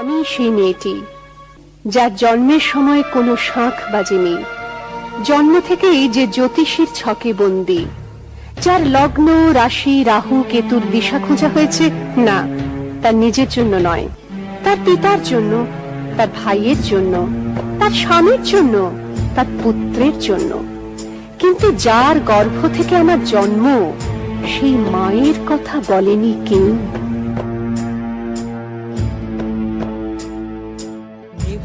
আমি সেই মেয়েটি, যার জন্মের সময় কোনো শাঁখ বাজেনি। জন্ম থেকেই যে জ্যোতিষীর ছকে বন্দি, যার লগ্ন, রাশি, রাহু, কেতুর দিশা খোঁজা হয়েছে, না, তার নিজের জন্য নয়, তার পিতার জন্য, তার ভাইয়ের জন্য, তার স্বামীর জন্য, তার পুত্রের জন্য। কিন্তু যার গর্ভ থেকে আমার জন্ম, সেই মায়ের কথা বলেনি কেউ।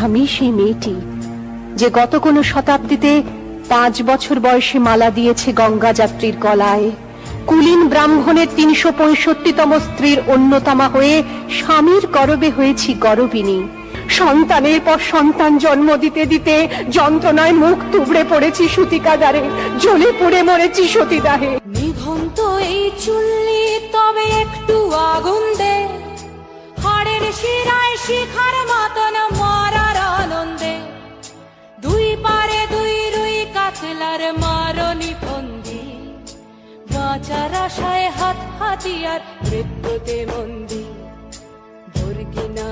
আমি সেই মেয়েটি, যে গত কোনো শতাব্দীতে পাঁচ বছর বয়সে মালা দিয়েছে গঙ্গা যাত্রীর গলায়। কুলীন ব্রাহ্মণের তিনশো পঁয়ষট্টিতম স্ত্রীর অন্যতমা হয়ে স্বামীর গরবে হয়েছি গরবিনী। সন্তানের পর সন্তান জন্ম দিতে দিতে যন্ত্রণায় মুখ তুবড়ে পড়েছি সুতিকাগারে, জ্বলে পড়ে মরেছি সতীদাহে। নিভন্ত এই চুল্লি বাঁচার আশায় হাত হাতিয়ার মৃত্যুতে মন্দি। দুর্গিনা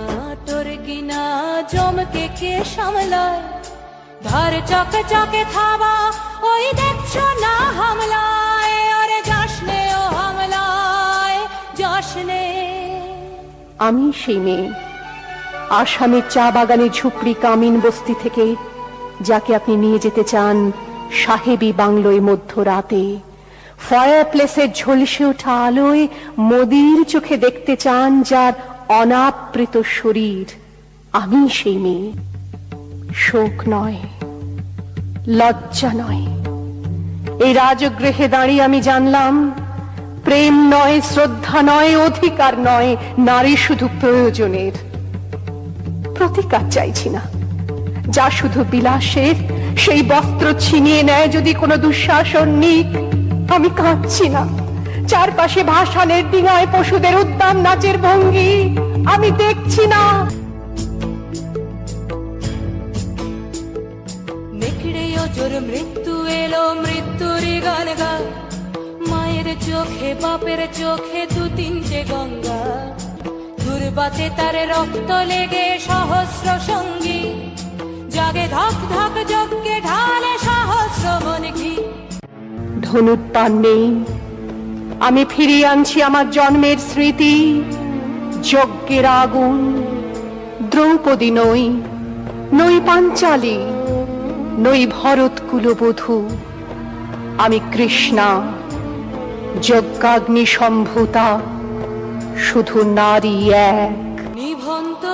টর্গিনা জমকে কে সামলায়? ধার চকে চকে থাবা, ওই দেখছ না হামলায়, আরে যাসনে ও হামলায় যাসনে আমি সেই মেয়ে। আসামের চা বাগানে ঝুপড়ি কামিন বস্তি থেকে, যাকে আপনি নিয়ে যেতে চান সাহেবী বাংলোয় মধ্যরাতে। ফায়ার প্লেসের ঝলসে ওঠা আলোয় মোদির চোখে দেখতে চান যার অনাবৃত শরীর। আমি সেই মেয়ে। শোক নয়, লজ্জা নয়। এই রাজগৃহে দাঁড়িয়ে আমি জানলাম, প্রেম নয়, শ্রদ্ধা নয়, অধিকার নয়, নারী শুধু প্রয়োজনের। প্রতিকার চাইছি না। যা শুধু বিলাসের, সেই বস্ত্র ছিনিয়ে নেয় যদি কোনো দুঃশাসন নিক আমি কাঁদছি না। চারপাশে ভাসানের ডিঙায় পশুদের উদ্যান, নাচের ভঙ্গি, আমি দেখছি না। মৃত্যু এলো, মৃত্যুর গান গা। মায়ের চোখে, বাপের চোখে দু তিনটে গঙ্গা। দুর্বাতে তার রক্ত লেগে সহস্র সঙ্গী। জাগে ধক ধক যজ্ঞে ধনুর্বাণ নেই। আমি ফিরিয়ে আনছি আমার জন্মের স্মৃতি, যজ্ঞের আগুন, দ্রৌপদী নই নই পাঞ্চালী, নই ভরত কুলবধূ। আমি কৃষ্ণা যজ্ঞাগ্নি সম্ভূতা শুধু নারী এক। নিভন্ত